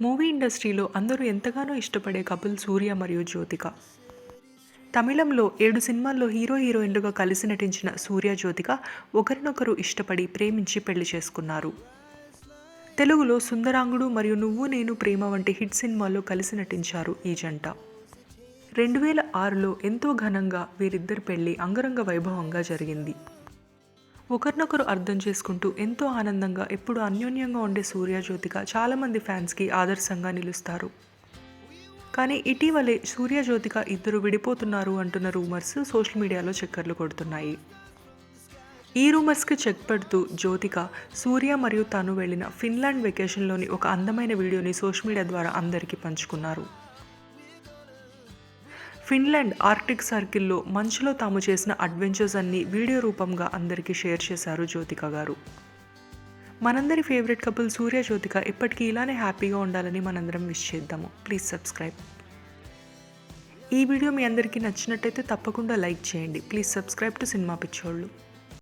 Movie ఇండస్ట్రీలో అందరూ ఎంతగానో ఇష్టపడే కపుల్ సూర్య మరియు జ్యోతిక. తమిళంలో ఏడు సినిమాల్లో హీరో హీరోయిన్లుగా కలిసి నటించిన సూర్య జ్యోతిక ఒకరినొకరు ఇష్టపడి ప్రేమించి పెళ్ళి చేసుకున్నారు. తెలుగులో సుందరాంగుడు మరియు నువ్వు నేను ప్రేమ వంటి హిట్ సినిమాల్లో కలిసి నటించారు ఈ జంట. రెండు వేల ఆరులో ఎంతో ఘనంగా వీరిద్దరి పెళ్ళి అంగరంగ వైభవంగా జరిగింది. ఒకరినొకరు అర్థం చేసుకుంటూ ఎంతో ఆనందంగా ఎప్పుడు అన్యోన్యంగా ఉండే సూర్యజ్యోతిక చాలామంది ఫ్యాన్స్కి ఆదర్శంగా నిలుస్తారు. కానీ ఇటీవలే సూర్యజ్యోతిక ఇద్దరు విడిపోతున్నారు అంటున్న రూమర్స్ సోషల్ మీడియాలో చక్కర్లు కొడుతున్నాయి. ఈ రూమర్స్కి చెక్ పెడుతూ జ్యోతిక సూర్య మరియు తను వెళ్ళిన ఫిన్లాండ్ వెకేషన్లోని ఒక అందమైన వీడియోని సోషల్ మీడియా ద్వారా అందరికీ పంచుకున్నారు. ఫిన్లాండ్ ఆర్టిక్ సర్కిల్లో మంచులో తాము చేసిన అడ్వెంచర్స్ అన్ని వీడియో రూపంగా అందరికీ షేర్ చేశారు జ్యోతిక గారు. మనందరి ఫేవరెట్ కపుల్ సూర్య జ్యోతిక ఇప్పటికీ ఇలానే హ్యాపీగా ఉండాలని మనందరం విష్ చేద్దాము. Please subscribe. ఈ వీడియో మీ అందరికీ నచ్చినట్టయితే తప్పకుండా లైక్ చేయండి. ప్లీజ్ సబ్స్క్రైబ్ టు సినిమా పిచ్చోళ్ళు.